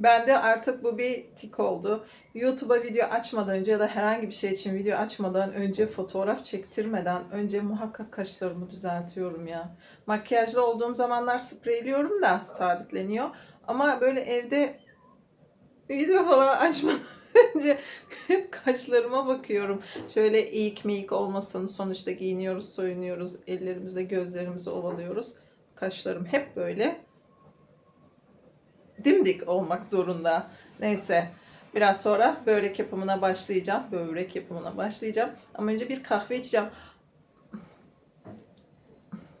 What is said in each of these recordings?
Bende artık bu bir tik oldu. YouTube'a video açmadan önce ya da herhangi bir şey için video açmadan önce fotoğraf çektirmeden önce muhakkak kaşlarımı düzeltiyorum ya. Makyajlı olduğum zamanlar spreyliyorum da sabitleniyor. Ama böyle evde video falan açmadan önce hep kaşlarıma bakıyorum. Şöyle eğik meyik olmasın. Sonuçta giyiniyoruz, soyunuyoruz. Ellerimizle gözlerimizi ovalıyoruz. Kaşlarım hep böyle dimdik olmak zorunda. Neyse. Biraz sonra börek yapımına başlayacağım. Börek yapımına başlayacağım. Ama önce bir kahve içeceğim.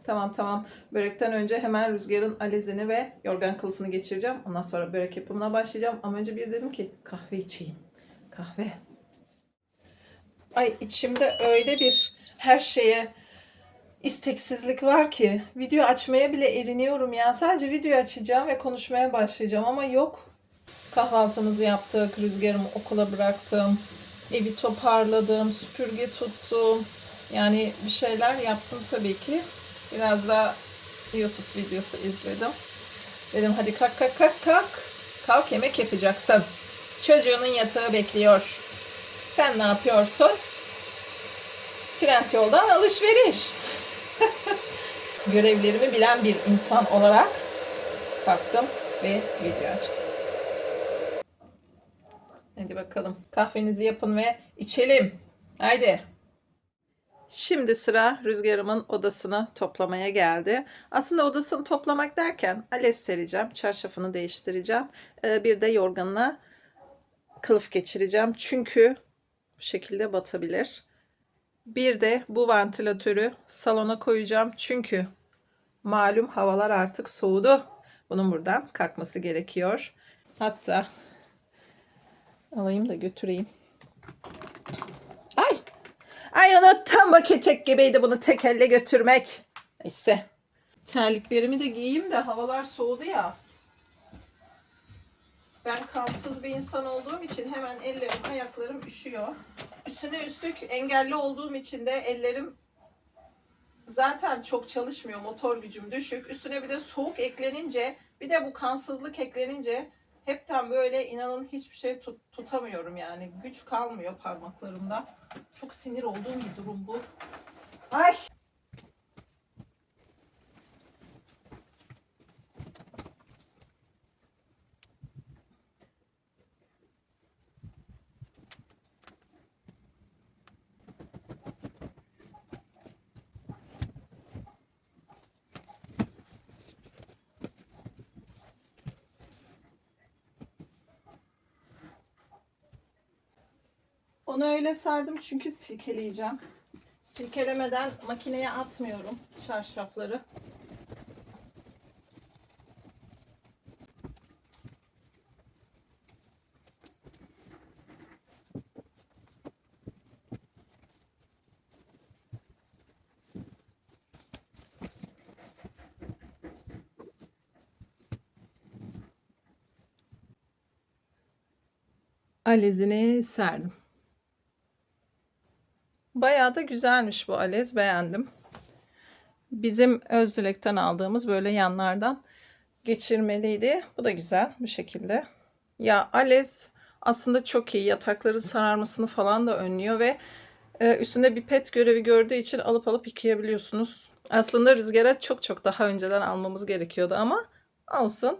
Tamam tamam. Börekten önce hemen rüzgarın alezini ve yorgan kılıfını geçireceğim. Ondan sonra börek yapımına başlayacağım. Ama önce bir dedim ki kahve içeyim. Kahve. Ay içimde öyle bir her şeye isteksizlik var ki video açmaya bile eriniyorum ya. Sadece video açacağım ve konuşmaya başlayacağım ama yok. Kahvaltımızı yaptık, rüzgarımı okula bıraktım, evi toparladım, süpürge tuttum. Yani bir şeyler yaptım tabii ki. Biraz da YouTube videosu izledim. Dedim hadi kalk kalk kalk kalk. Kalk yemek yapacaksın. Çocuğunun yatağı bekliyor. Sen ne yapıyorsun? Trendyol'dan alışveriş. Görevlerimi bilen bir insan olarak kalktım ve video açtım. Hadi bakalım. Kahvenizi yapın ve içelim. Haydi. Şimdi sıra Rüzgar'ımın odasını toplamaya geldi. Aslında odasını toplamak derken ales sereceğim. Çarşafını değiştireceğim. Ee, Bir de yorganına kılıf geçireceğim. Çünkü bu şekilde batabilir. Bir de bu ventilatörü salona koyacağım. Çünkü malum havalar artık soğudu. Bunun buradan kalkması gerekiyor. Hatta alayım da götüreyim. Ay! Ay unuttum bak etek gibiydi bunu tek elle götürmek. Neyse. Terliklerimi de giyeyim de havalar soğudu ya. Ben kansız bir insan olduğum için hemen ellerim, ayaklarım üşüyor. Üstüne üstlük engelli olduğum için de ellerim zaten çok çalışmıyor. Motor gücüm düşük. Üstüne bir de soğuk eklenince, bir de bu kansızlık eklenince hepten böyle inanın hiçbir şey tut- tutamıyorum yani. Güç kalmıyor parmaklarımda. Çok sinir olduğum bir durum bu. Ay! Onu öyle sardım çünkü silkeleyeceğim. Silkelemeden makineye atmıyorum çarşafları. Alezini serdim. Bayağı da güzelmiş bu alez. Beğendim. Bizim Özdilek'ten aldığımız böyle yanlardan geçirmeliydi. Bu da güzel bu şekilde. Ya alez aslında çok iyi. Yatakların sararmasını falan da önlüyor ve e, üstünde bir pet görevi gördüğü için alıp alıp yıkayabiliyorsunuz. Aslında rüzgara çok çok daha önceden almamız gerekiyordu ama olsun.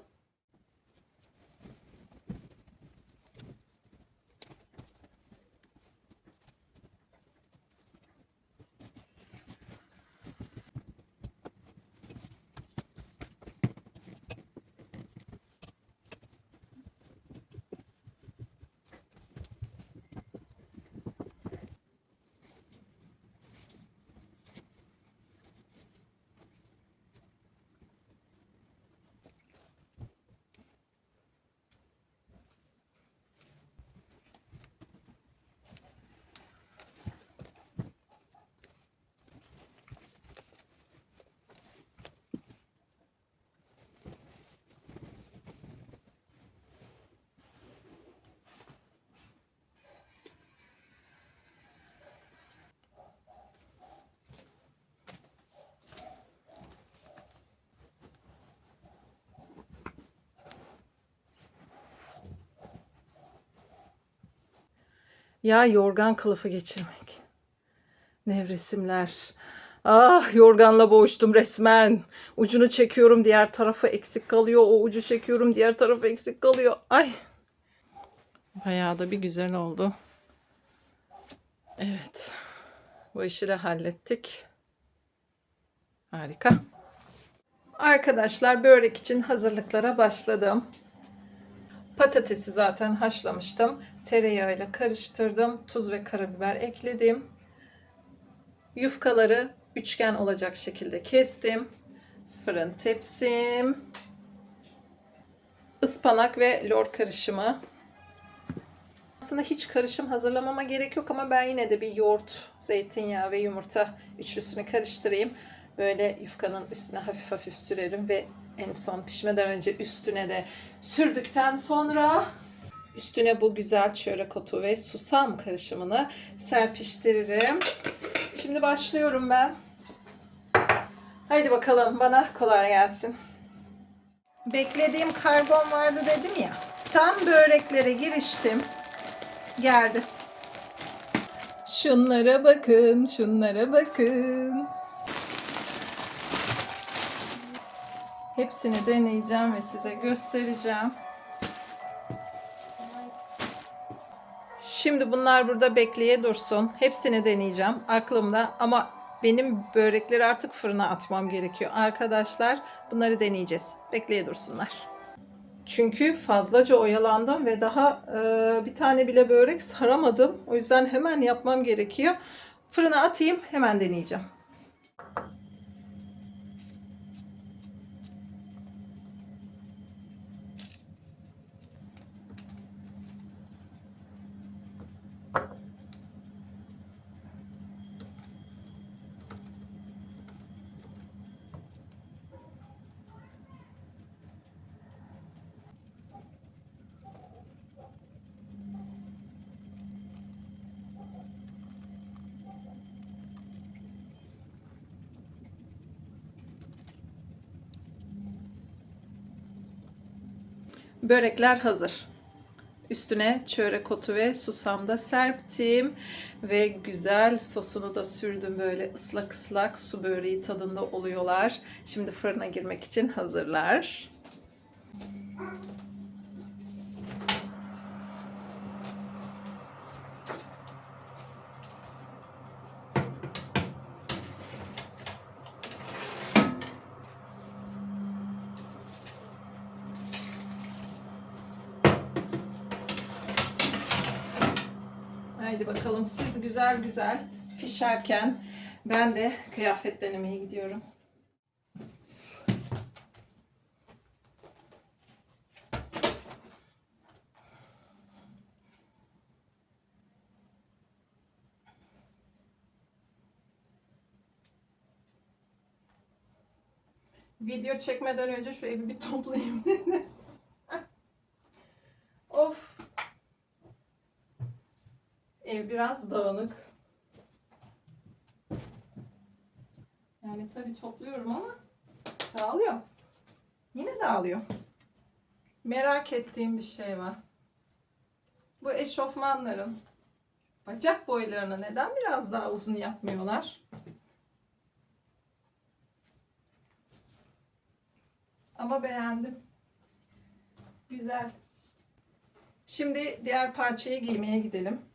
Ya yorgan kılıfı geçirmek. Nevresimler. Ah yorganla boğuştum resmen. Ucunu çekiyorum diğer tarafı eksik kalıyor. O ucu çekiyorum diğer tarafı eksik kalıyor. Ay. Bayağı da bir güzel oldu. Evet. Bu işi de hallettik. Harika. Arkadaşlar börek için hazırlıklara başladım. Patatesi zaten haşlamıştım. Tereyağıyla karıştırdım. Tuz ve karabiber ekledim. Yufkaları üçgen olacak şekilde kestim. Fırın tepsim. Ispanak ve lor karışımı. Aslında hiç karışım hazırlamama gerek yok ama ben yine de bir yoğurt, zeytinyağı ve yumurta üçlüsünü karıştırayım. Böyle yufkanın üstüne hafif hafif sürerim ve en son pişmeden önce üstüne de sürdükten sonra üstüne bu güzel çörek otu ve susam karışımını serpiştiririm. Şimdi başlıyorum ben. Haydi bakalım bana kolay gelsin. Beklediğim karbon vardı dedim ya. Tam böreklere giriştim. Geldi. Şunlara bakın, şunlara bakın. Hepsini deneyeceğim ve size göstereceğim. Şimdi bunlar burada bekleye dursun. Hepsini deneyeceğim aklımda ama benim börekleri artık fırına atmam gerekiyor. Arkadaşlar bunları deneyeceğiz. Bekleye dursunlar. Çünkü fazlaca oyalandım ve daha e, bir tane bile börek saramadım. O yüzden hemen yapmam gerekiyor. Fırına atayım hemen deneyeceğim. Börekler hazır. Üstüne çörek otu ve susam da serptim. Ve güzel sosunu da sürdüm böyle ıslak ıslak su böreği tadında oluyorlar. Şimdi fırına girmek için hazırlar. Haydi bakalım siz güzel güzel pişerken ben de kıyafet denemeye gidiyorum. Video çekmeden önce şu evi bir toplayayım. biraz dağınık. Yani tabii topluyorum ama dağılıyor. Yine dağılıyor. Merak ettiğim bir şey var. Bu eşofmanların bacak boylarını neden biraz daha uzun yapmıyorlar? Ama beğendim. Güzel. Şimdi diğer parçayı giymeye gidelim.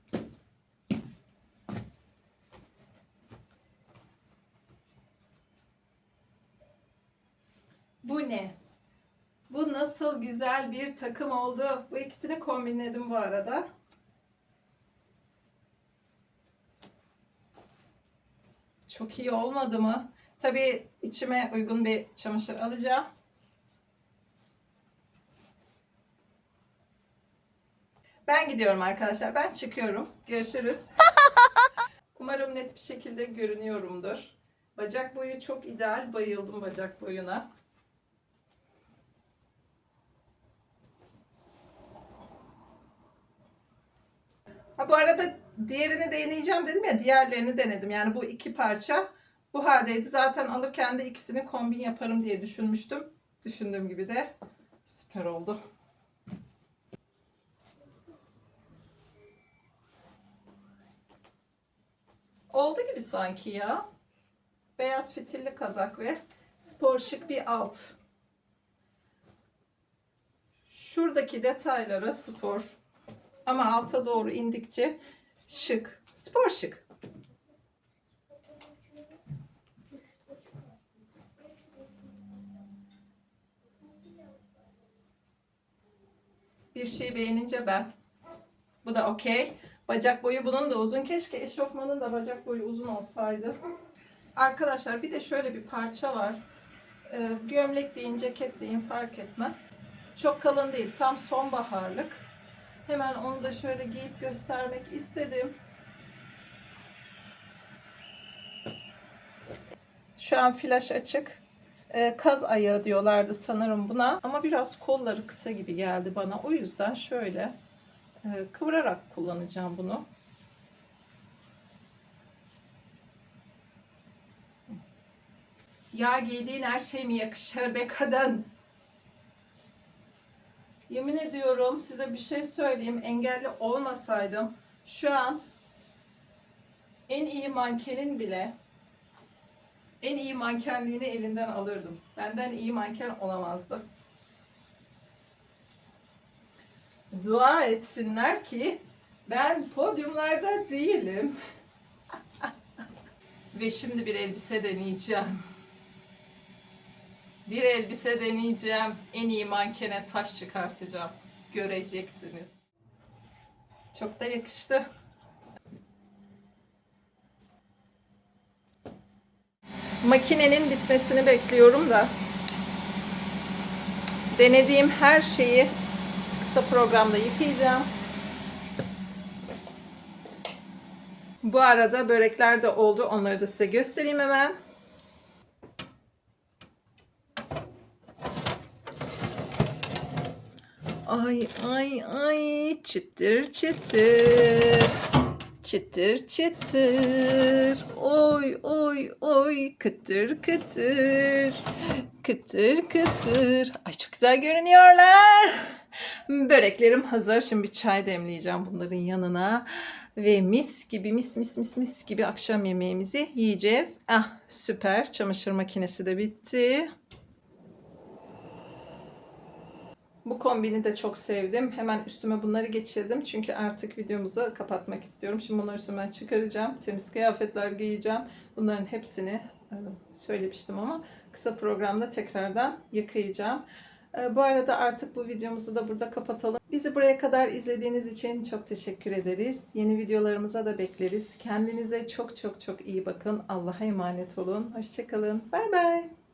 Bu ne? Bu nasıl güzel bir takım oldu. Bu ikisini kombinledim bu arada. Çok iyi olmadı mı? Tabii içime uygun bir çamaşır alacağım. Ben gidiyorum arkadaşlar. Ben çıkıyorum. Görüşürüz. Umarım net bir şekilde görünüyorumdur. Bacak boyu çok ideal. Bayıldım bacak boyuna. Ha bu arada diğerini deneyeceğim dedim ya diğerlerini denedim. Yani bu iki parça bu haldeydi. Zaten alırken de ikisini kombin yaparım diye düşünmüştüm. Düşündüğüm gibi de süper oldu. Oldu gibi sanki ya. Beyaz fitilli kazak ve spor şık bir alt. Şuradaki detaylara spor. Ama alta doğru indikçe şık. Spor şık. Bir şey beğenince ben. Bu da okey. Bacak boyu bunun da uzun. Keşke eşofmanın da bacak boyu uzun olsaydı. Arkadaşlar bir de şöyle bir parça var. Ee, gömlek deyin, ceket deyin fark etmez. Çok kalın değil. Tam sonbaharlık. Hemen onu da şöyle giyip göstermek istedim. Şu an flaş açık. Ee, kaz ayağı diyorlardı sanırım buna. Ama biraz kolları kısa gibi geldi bana. O yüzden şöyle e, kıvırarak kullanacağım bunu. Ya giydiğin her şey mi yakışır be kadın? Yemin ediyorum size bir şey söyleyeyim. Engelli olmasaydım şu an en iyi mankenin bile en iyi mankenliğini elinden alırdım. Benden iyi manken olamazdı. Dua etsinler ki ben podyumlarda değilim. Ve şimdi bir elbise deneyeceğim. Bir elbise deneyeceğim. En iyi mankene taş çıkartacağım. Göreceksiniz. Çok da yakıştı. Makinenin bitmesini bekliyorum da. Denediğim her şeyi kısa programda yıkayacağım. Bu arada börekler de oldu. Onları da size göstereyim hemen. Ay ay ay çıtır çıtır. Çıtır çıtır. Oy oy oy kıtır kıtır. Kıtır kıtır. Ay çok güzel görünüyorlar. Böreklerim hazır. Şimdi çay demleyeceğim bunların yanına. Ve mis gibi mis mis mis mis gibi akşam yemeğimizi yiyeceğiz. Ah süper. Çamaşır makinesi de bitti. Bu kombini de çok sevdim. Hemen üstüme bunları geçirdim. Çünkü artık videomuzu kapatmak istiyorum. Şimdi bunları üstüme çıkaracağım. Temiz kıyafetler giyeceğim. Bunların hepsini e, söylemiştim ama kısa programda tekrardan yıkayacağım. E, Bu arada artık bu videomuzu da burada kapatalım. Bizi buraya kadar izlediğiniz için çok teşekkür ederiz. Yeni videolarımıza da bekleriz. Kendinize çok çok çok iyi bakın. Allah'a emanet olun. Hoşçakalın. Bay bay.